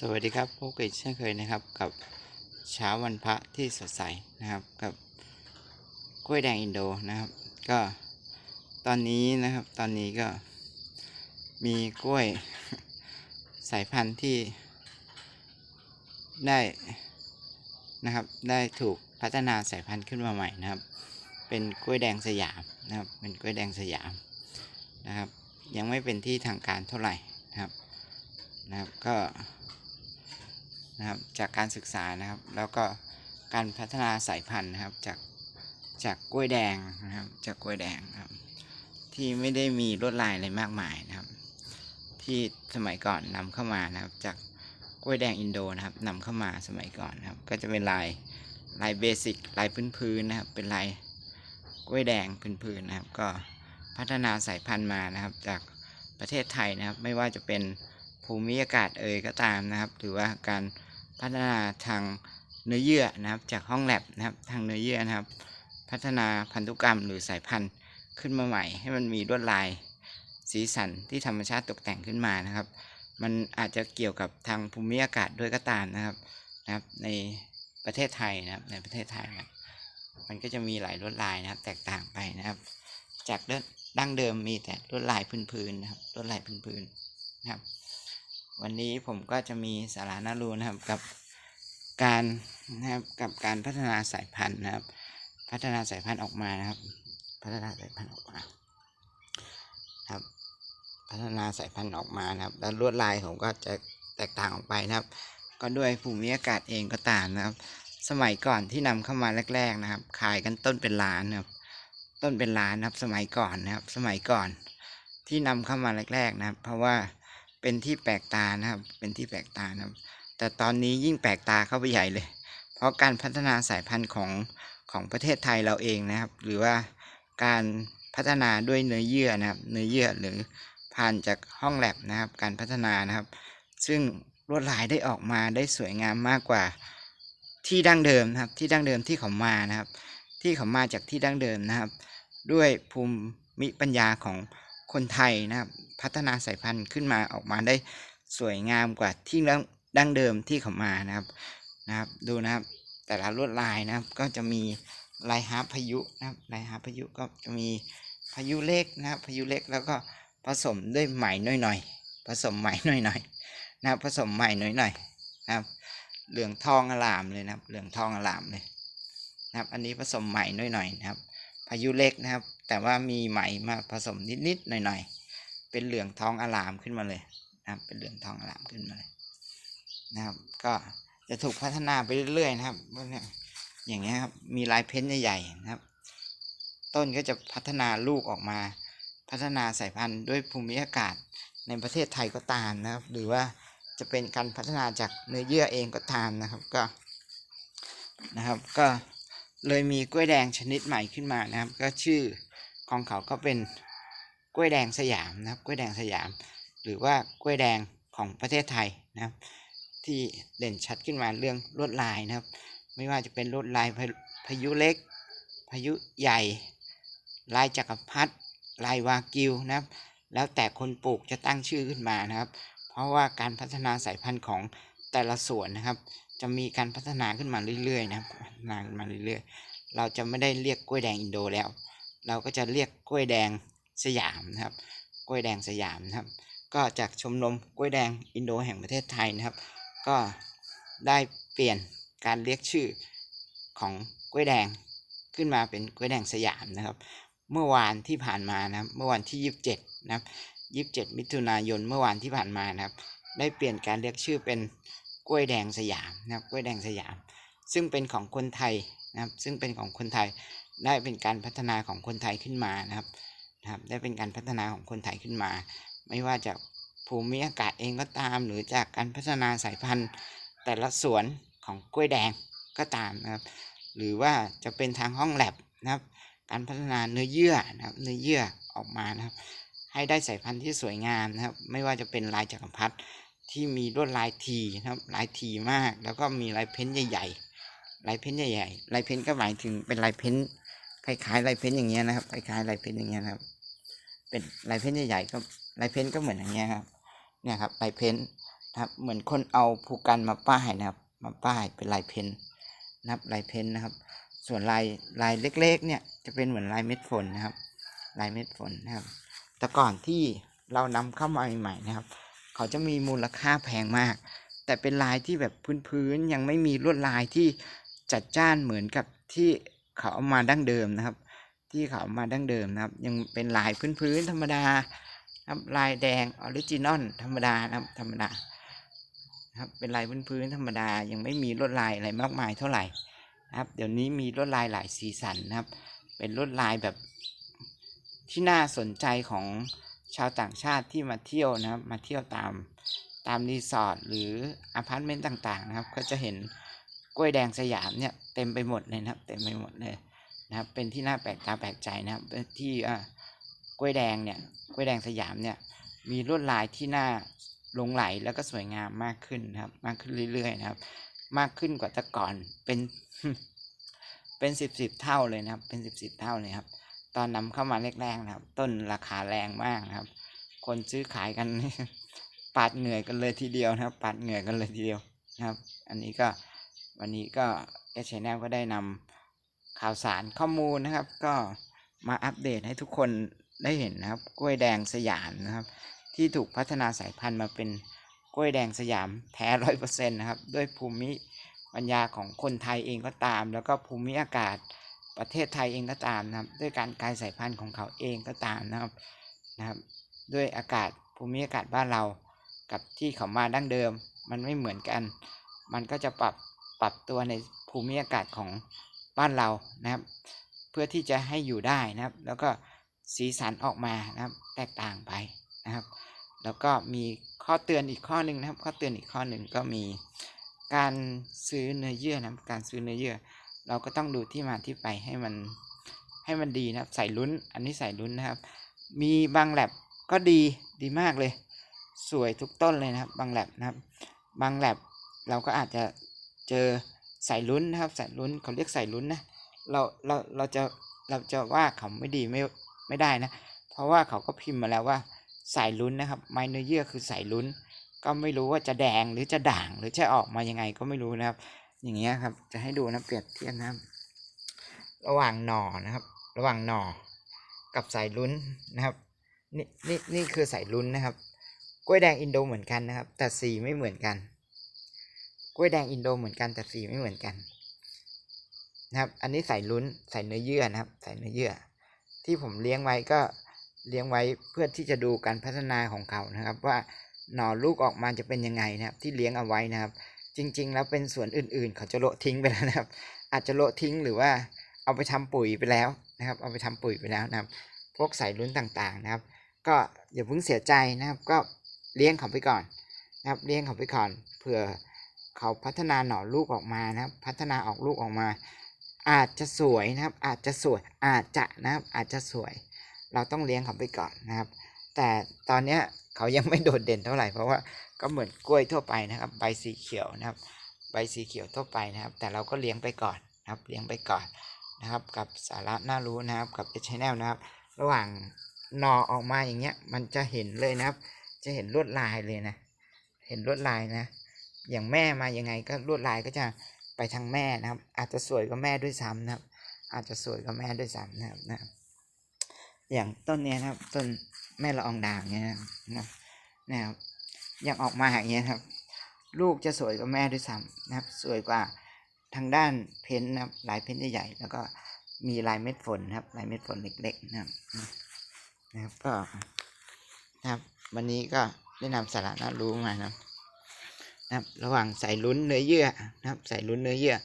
สวัสดีครับพบกันอีกเช่นเคยนะครับ กับเช้าวันพระที่สดใสนะครับ กับกล้วยแดงอินโดนะครับ ก็ตอนนี้นะครับตอนนี้ก็มีกล้วยสายพันธุ์ที่ได้นะครับได้ถูกพัฒนาสายพันธุ์ขึ้นมาใหม่นะครับ เป็นกล้วยแดงสยามนะครับเป็นกล้วยแดงสยามนะครับ ยังไม่เป็นที่ทางการเท่าไหร่นะครับนะครับก็ นะครับจากการศึกษานะครับ แล้วก็การพัฒนาสายพันธุ์นะครับจากจากกล้วยแดงนะครับจากกล้วยแดงครับ ที่ไม่ได้มีลวดลายอะไรมากมายนะครับ ที่สมัยก่อนนำเข้ามานะครับ จากกล้วยแดงอินโดนะครับนำเข้ามาสมัยก่อนนะครับ ก็จะเป็นลายลายเบสิกลายพื้นๆนะครับ เป็นลายกล้วยแดงพื้นๆนะครับ ก็พัฒนาสายพันธุ์มานะครับ จากประเทศไทยนะครับ ไม่ว่าจะเป็นภูมิอากาศเอ่ยก็ตามนะครับ หรือว่าการ พัฒนาทางเนื้อเยื่อนะครับ จากห้องแลบนะครับ ทางเนื้อเยื่อนะครับ พัฒนาพันธุกรรมหรือสายพันธุ์ขึ้นมาใหม่ ให้มันมีลวดลายสีสันที่ธรรมชาติตกแต่งขึ้นมานะครับ มันอาจจะเกี่ยวกับทางภูมิอากาศด้วยก็ตามนะครับนะครับ ในประเทศไทยนะครับในประเทศไทยนะครับมันก็จะมีหลายลวดลายนะครับ แตกต่างไปนะครับ จากดั้งเดิมมีแต่ลวดลายพื้นๆนะครับลวดลายพื้นๆนะครับ วันนี้ผมก็จะมีสาระน่ารู้นะครับกับการนะครับกับการพัฒนาสายพันธุ์นะครับ พัฒนาสายพันธุ์ออกมานะครับ พัฒนาสายพันธุ์ออกมาครับ พัฒนาสายพันธุ์ออกมานะครับ แล้วลวดลายผมก็จะแตกต่างออกไปนะครับ ก็ด้วยภูมิอากาศเองก็ตามนะครับ สมัยก่อนที่นำเข้ามาแรก ๆนะครับ ขายกันต้นเป็นล้านนะครับ ต้นเป็นล้านนะครับ สมัยก่อนนะครับ สมัยก่อนที่นำเข้ามาแรก ๆ นะครับ เพราะว่า เป็นที่แปลกตานะครับ เป็นที่แปลกตานะครับ แต่ตอนนี้ยิ่งแปลกตาเข้าไปใหญ่เลย เพราะการพัฒนาสายพันธุ์ของของประเทศไทยเราเองนะครับ หรือว่าการพัฒนาด้วยเนื้อเยื่อนะครับ เนื้อเยื่อหรือผ่านจากห้องแลบนะครับ การพัฒนานะครับ ซึ่งลวดลายได้ออกมาได้สวยงามมากกว่าที่ดั้งเดิมนะครับ ที่ดั้งเดิมที่เขามานะครับ ที่เขามาจากที่ดั้งเดิมนะครับ ด้วยภูมิปัญญาของ คนไทยนะครับ พัฒนาสายพันธุ์ขึ้นมาออกมาได้สวยงามกว่าที่ดั้งเดิมที่เขามานะครับนะครับ ดูนะครับ แต่ละลวดลายนะครับ ก็จะมีลายฮาร์พายุนะครับลายฮาร์พายุก็จะมีพายุเล็กนะครับ พายุเล็กแล้วก็ผสมด้วยไหมหน่อยๆผสมไหมหน่อยๆนะครับผสมไหมหน่อยๆนะครับ เหลืองทองอลามเลยนะครับ เหลืองทองอลามเลยนะครับ อันนี้ผสมไหมหน่อยๆนะครับ พายุเล็กนะครับ แต่ว่ามีไหมมาผสมนิดๆหน่อยๆ เป็นเหลืองทองอลามขึ้นมาเลยนะครับ เป็นเหลืองทองอลามขึ้นมาเลยนะครับ ก็จะถูกพัฒนาไปเรื่อยๆนะครับวกเนี้ยอย่างเงี้ยครับ มีลายเพ้นใหญ่ๆนะครับ ต้นก็จะพัฒนาลูกออกมา พัฒนาสายพันธุ์ด้วยภูมิอากาศในประเทศไทยก็ตามนะครับ หรือว่าจะเป็นการพัฒนาจากเนื้อเยื่อเองก็ตามนะครับ ก็นะครับ ก็เลยมีกล้วยแดงชนิดใหม่ขึ้นมานะครับ ก็ชื่อ ของเขาก็เป็นกล้วยแดงสยามนะครับกล้วยแดงสยาม หรือว่ากล้วยแดงของประเทศไทยนะครับ ที่เด่นชัดขึ้นมาเรื่องลวดลายนะครับ ไม่ว่าจะเป็นลวดลายพาพายุเล็ก พายุใหญ่ ลายจักรพรรดิลายวากิวนะครับ แล้วแต่คนปลูกจะตั้งชื่อขึ้นมานะครับ เพราะว่าการพัฒนาสายพันธุ์ของแต่ละส่วนนะครับ จะมีการพัฒนาขึ้นมาเรื่อยๆนะครับพัฒนาขึ้นมาเรื่อยๆ เราจะไม่ได้เรียกกล้วยแดงอินโดแล้ว เราก็จะเรียกกล้วยแดงสยามนะครับ กล้วยแดงสยามนะครับ ก็จากชมรมกล้วยแดงอินโดแห่งประเทศไทยนะครับ ก็ได้เปลี่ยนการเรียกชื่อของกล้วยแดงขึ้นมาเป็นกล้วยแดงสยามนะครับ เมื่อวานที่ผ่านมานะครับ เมื่อวันที่ 27 นะครับ 27 มิถุนายนเมื่อวานที่ผ่านมานะครับ ได้เปลี่ยนการเรียกชื่อเป็นกล้วยแดงสยามนะครับ กล้วยแดงสยาม ซึ่งเป็นของคนไทยนะครับ ซึ่งเป็นของคนไทย ได้เป็นการพัฒนาของคนไทยขึ้นมานะครับนะครับ ได้เป็นการพัฒนาของคนไทยขึ้นมา ไม่ว่าจากภูมิอากาศเองก็ตาม หรือจากการพัฒนาสายพันธุ์ แต่ละสวนของกล้วยแดงก็ตามนะครับ หรือว่าจะเป็นทางห้องแลบนะครับ การพัฒนาเนื้อเยื่อนะครับ เนื้อเยื่อออกมานะครับ ให้ได้สายพันธุ์ที่สวยงามนะครับ ไม่ว่าจะเป็นลายจักรพรรดิที่มีลวดลายทีนะครับ ลายทีมาก แล้วก็มีลายเพ้นใหญ่ๆลายเพ้นใหญ่ๆลายเพ้นก็หมายถึงเป็นลายเพ้น คล้ายๆลายเพ้นอย่างเงี้ยนะครับคล้ายๆลายเพ้นอย่างเงี้ยครับ เป็นลายเพ้นใหญ่ๆก็ลายเพ้นก็เหมือนอย่างเงี้ยครับ เนี่ยครับลายเพ้นนะครับ เหมือนคนเอาภูกันมาป้ายนะครับ มาป้ายเป็นลายเพนนะครับลายเพนนะครับ ส่วนลายลายเล็ก ๆ เนี่ยจะเป็นเหมือนลายเม็ดฝนนะครับ ลายเม็ดฝนนะครับ แต่ก่อนที่เรานำเข้ามาใหม่ๆนะครับ เขาจะมีมูลค่าแพงมาก แต่เป็นลายที่แบบพื้นๆยังไม่มีลวดลายที่จัดจ้านเหมือนกับที่ เขาเอามาดั้งเดิมนะครับ ที่เขาเอามาดั้งเดิมนะครับ ยังเป็นลายพื้นๆธรรมดาครับลายแดงออริจินอลธรรมดานะครับธรรมดาครับเป็นลายพื้นๆธรรมดายังไม่มีลวดลายอะไรมากมายเท่าไหร่นะครับ เดี๋ยวนี้มีลวดลายหลายสีสันนะครับ เป็นลวดลายแบบที่น่าสนใจของชาวต่างชาติที่มาเที่ยวนะครับ มาเที่ยวตามตามรีสอร์ทหรืออพาร์ตเมนต์ต่างๆนะครับ ก็จะเห็น กล้วยแดงสยามเนี่ยเต็มไปหมดเลยนะครับ เต็มไปหมดเลยนะครับ เป็นที่น่าแปลกตาแปลกใจนะครับ ที่อ่ากล้วยแดงเนี่ยกล้วยแดงสยามเนี่ยมีลวดลายที่น่าลงไหลแล้วก็สวยงามมากขึ้นนะครับ มากขึ้นเรื่อยๆนะครับ มากขึ้นกว่าแต่ก่อนเป็นเป็นสิบสิบเท่าเลยนะครับ เป็นสิบสิบเท่าเลยครับ ตอนนำเข้ามาแรกๆนะครับ ต้นราคาแรงมากนะครับ คนซื้อขายกันปาดเหนื่อยกันเลยทีเดียวนะครับ ปาดเหนื่อยกันเลยทีเดียวนะครับ อันนี้ก็ วันนี้ก็เอชแนลก็ได้นำข่าวสารข้อมูลนะครับ ก็มาอัปเดตให้ทุกคนได้เห็นนะครับ กล้วยแดงสยามนะครับ ที่ถูกพัฒนาสายพันธุ์มาเป็นกล้วยแดงสยามแท้ร้อยเปอร์เซ็นต์นะครับ ด้วยภูมิปัญญาของคนไทยเองก็ตาม แล้วก็ภูมิอากาศประเทศไทยเองก็ตามนะครับ ด้วยการกลายสายพันธุ์ของเขาเองก็ตามนะครับนะครับ ด้วยอากาศภูมิอากาศบ้านเรา กับที่เขามาดั้งเดิม มันไม่เหมือนกัน มันก็จะปรับ ปรับตัวในภูมิอากาศของบ้านเรานะครับ เพื่อที่จะให้อยู่ได้นะครับ แล้วก็สีสันออกมานะครับ แตกต่างไปนะครับ แล้วก็มีข้อเตือนอีกข้อหนึ่งนะครับ ข้อเตือนอีกข้อหนึ่งก็มีการซื้อเนื้อเยื่อนะครับการซื้อเนื้อเยื่อ เราก็ต้องดูที่มาที่ไปให้มันให้มันดีนะครับ ใส่ลุ้นอันนี้ใส่ลุ้นนะครับ มีบางแลบก็ดีดีมากเลย สวยทุกต้นเลยนะครับ บางแลบนะครับ บางแลบเราก็อาจจะ เจอใส่ลุ้นนะครับใส่ลุ้นเขาเรียกใส่ลุ้นนะเราเราเราจะเราจะว่าเขาไม่ดีไม่ไม่ได้นะ เพราะว่าเขาก็พิมพ์มาแล้วว่าสายลุ้นนะครับไม้เนื้อเยื่อคือสายลุ้น ก็ไม่รู้ว่าจะแดงหรือจะด่างหรือจะออกมายังไงก็ไม่รู้นะครับ อย่างเงี้ยครับจะให้ดูนะเปรียบเทียบนะครับ ระหว่างหน่อนะครับ ระหว่างหน่อกับสายลุ้นนะครับนี่นี่นี่คือสายลุ้นนะครับ กล้วยแดงอินโดเหมือนกันนะครับ แต่สีไม่เหมือนกัน กล้วยแดงอินโดเหมือนกันแต่สีไม่เหมือนกัน นะครับ อันนี้ใส่ลุ้นใส่เนื้อเยื่อนะครับ ใส่เนื้อเยื่อ ที่ผมเลี้ยงไว้ก็เลี้ยงไว้เพื่อที่จะดูการพัฒนาของเขานะครับ ว่าหน่อลูกออกมาจะเป็นยังไงนะครับ ที่เลี้ยงเอาไว้นะครับ จริง ๆ แล้วเป็นส่วนอื่น ๆ เขาจะโละทิ้งไปแล้วนะครับ อาจจะโละทิ้งหรือว่าเอาไปทำปุ๋ยไปแล้วนะครับ เอาไปทำปุ๋ยไปแล้วนะครับ พวกสายลุ้นต่างๆนะครับ ก็อย่าเพิ่งเสียใจนะครับ ก็เลี้ยงเขาไปก่อนนะครับ เลี้ยงเขาไปก่อนเผื่อ เขาพัฒนาหน่อลูกออกมานะครับ พัฒนาออกลูกออกมา อาจจะสวยนะครับ อาจจะสวยอาจจะนะครับ อาจจะสวย เราต้องเลี้ยงเขาไปก่อนนะครับ แต่ตอนเนี้ยเขายังไม่โดดเด่นเท่าไหร่เพราะว่าก็เหมือนกล้วยทั่วไปนะครับ ใบสีเขียวนะครับ ใบสีเขียวทั่วไปนะครับ แต่เราก็เลี้ยงไปก่อนนะครับ เลี้ยงไปก่อนนะครับ กับสาระน่ารู้นะครับ กับเอชแนลนะครับ ระหว่างหนอออกมาอย่างเงี้ย มันจะเห็นเลยนะครับ จะเห็นลวดลายเลยนะ เห็นลวดลายนะ อย่างแม่มายังไงก็ลวดลายก็จะไปทางแม่นะครับ อาจจะสวยกว่าแม่ด้วยซ้ำนะครับ อาจจะสวยกว่าแม่ด้วยซ้ำนะครับนะอย่างต้นเนี้ยนะครับต้นแม่ละอองดาวเนี้ยนะครับนะครับอย่างออกมาอย่างเงี้ยครับ ลูกจะสวยกว่าแม่ด้วยซ้ำนะครับ สวยกว่าทางด้านเพ้นนะครับลายเพ้นใหญ่ๆแล้วก็มีลายเม็ดฝนครับ ลายเม็ดฝนเล็กๆนะครับนะครับก็นะครับ วันนี้ก็ได้นำสาระน่ารู้มานะครับ นะครับ ระหว่างใส่ลุ้นเนื้อเยื่อนะครับใส่ลุ้นเนื้อเยื่อ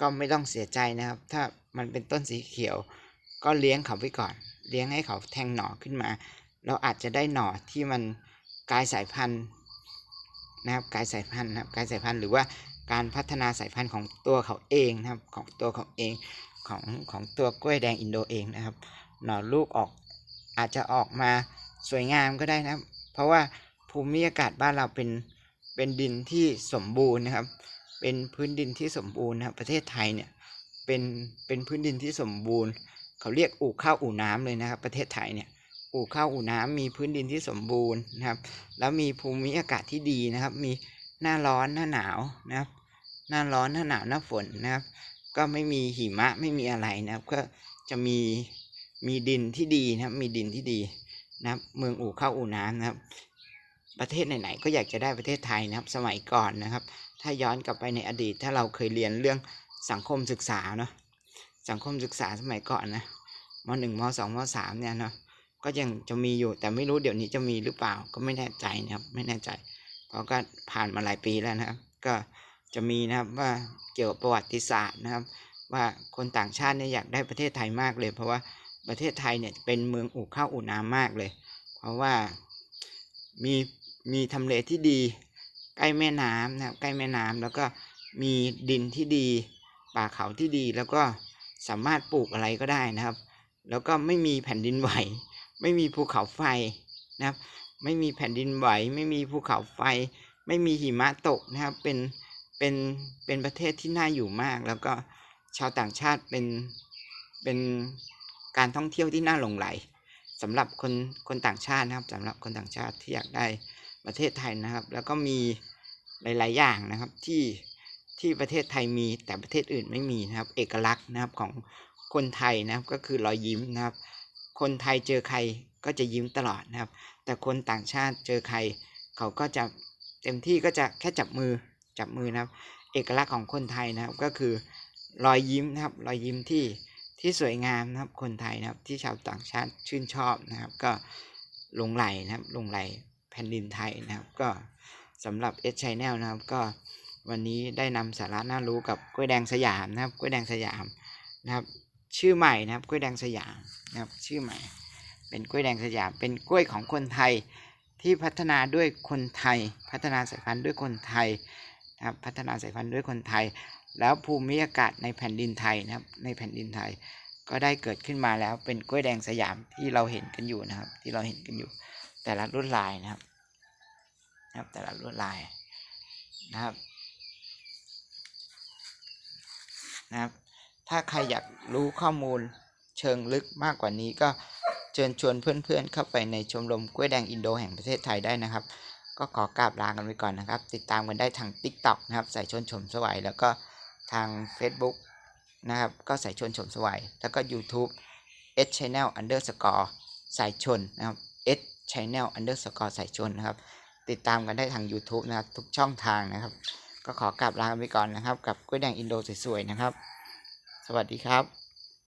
ก็ไม่ต้องเสียใจนะครับ ถ้ามันเป็นต้นสีเขียว ก็เลี้ยงเขาไว้ก่อน เลี้ยงให้เขาแทงหน่อขึ้นมา เราอาจจะได้หน่อที่มันกลายสายพันธุ์นะครับกลายสายพันธุ์นะครับกลายสายพันธุ์หรือว่าการพัฒนาสายพันธุ์ของตัวเขาเองนะครับของตัวเขาเองของของตัวกล้วยแดงอินโดเองนะครับ หน่อลูกออกอาจจะออกมาสวยงามก็ได้นะครับ เพราะว่าภูมิอากาศบ้านเราเป็น เป็นดินที่สมบูรณ์นะครับ เป็นพื้นดินที่สมบูรณ์นะครับ ประเทศไทยเนี่ยเป็นเป็นพื้นดินที่สมบูรณ์ เขาเรียกอู่ข้าวอู่น้ำเลยนะครับ ประเทศไทยเนี่ยอู่ข้าวอู่น้ำมีพื้นดินที่สมบูรณ์นะครับ แล้วมีภูมิอากาศที่ดีนะครับ มีหน้าร้อนหน้าหนาวนะครับ หน้าร้อนหน้าหนาวหน้าฝนนะครับ ก็ไม่มีหิมะไม่มีอะไรนะครับ ก็จะมีมีดินที่ดีนะครับ มีดินที่ดีนะครับ เมืองอู่ข้าวอู่น้ำนะครับ ประเทศไหนๆก็อยากจะได้ประเทศไทยนะครับ สมัยก่อนนะครับ ถ้าย้อนกลับไปในอดีต ถ้าเราเคยเรียนเรื่องสังคมศึกษาเนาะสังคมศึกษาสมัยก่อนนะมหนึ่งมสองมสามเนี่ยเนาะก็ยังจะมีอยู่แต่ไม่รู้เดี๋ยวนี้จะมีหรือเปล่าก็ไม่แน่ใจนะครับไม่แน่ใจเพราะก็ผ่านมาหลายปีแล้วนะครับ ก็จะมีนะครับว่าเกี่ยวกับประวัติศาสตร์นะครับ ว่าคนต่างชาติเนี่ยอยากได้ประเทศไทยมากเลย เพราะว่าประเทศไทยเนี่ยเป็นเมืองอู่ข้าวอู่น้ำมากเลย เพราะว่ามี มีทำเลที่ดี ใกล้แม่น้ำนะครับใกล้แม่น้ำแล้วก็มีดินที่ดี ป่าเขาที่ดีแล้วก็สามารถปลูกอะไรก็ได้นะครับ แล้วก็ไม่มีแผ่นดินไหว ไม่มีภูเขาไฟนะครับ ไม่มีแผ่นดินไหว ไม่มีภูเขาไฟ ไม่มีหิมะตกนะครับเป็นเป็นเป็นประเทศที่น่าอยู่มาก แล้วก็ชาวต่างชาติเป็นเป็นการท่องเที่ยวที่น่าหลงไหลสำหรับคนคนต่างชาตินะครับสำหรับคนต่างชาติที่อยากได้ ประเทศไทยนะครับ แล้วก็มีหลาย ๆ อย่างนะครับที่ที่ประเทศไทยมีแต่ประเทศอื่นไม่มีนะครับ เอกลักษณ์นะครับของคนไทยนะครับก็คือรอยยิ้มนะครับ คนไทยเจอใครก็จะยิ้มตลอดนะครับ แต่คนต่างชาติเจอใคร เขาก็จะเต็มที่ก็จะแค่จับมือจับมือนะครับ เอกลักษณ์ของคนไทยนะครับก็คือรอยยิ้มนะครับรอยยิ้มที่ที่สวยงามนะครับคนไทยนะครับที่ชาวต่างชาติชื่นชอบนะครับ ก็หลงไหลนะครับหลงไหล แผ่นดินไทยนะครับ ก็สำหรับเอช n แนลนะครับ ก็วันนี้ได้นำสาระน่ารู้กับกล้วยแดงสยามนะครับกล้วยแดงสยามนะครับ ชื่อใหม่นะครับกล้วยแดงสยามนะครับ ชื่อใหม่ เป็นกล้วยแดงสยาม เป็นกล้วยของคนไทยที่พัฒนาด้วยคนไทย พัฒนาสายพันธุ์ด้วยคนไทยนะครับ พัฒนาสายพันธุ์ด้วยคนไทย แล้วภูมิอากาศในแผ่นดินไทยนะครับ ในแผ่นดินไทย ก็ได้เกิดขึ้นมาแล้วเป็นกล้วยแดงสยามที่เราเห็นกันอยู่นะครับ ที่เราเห็นกันอยู่ แต่ละลวดลายนะครับนะครับ แต่ละลวดลายนะครับนะครับ ถ้าใครอยากรู้ข้อมูลเชิงลึกมากกว่านี้ก็เชิญชวนเพื่อนๆ เข้าไปในชมรมกล้วยแดงอินโดแห่งประเทศไทยได้นะครับ ก็ขอกราบลากันไปก่อนนะครับ ติดตามกันได้ทาง TikTok นะครับใส่ชนชมสวัยแล้วก็ทาง Facebook นะครับ ก็ใส่ชนชมสวัยแล้วก็ YouTube h channel underscore สายชนนะครับ h channel underscore สายชนนะครับ ติดตามกันได้ทาง YouTube นะครับ ทุกช่องทางนะครับ ก็ขอกลับลากันไปก่อนนะครับ กับกล้วยแดงอินโดสวยๆนะครับ สวัสดีครับ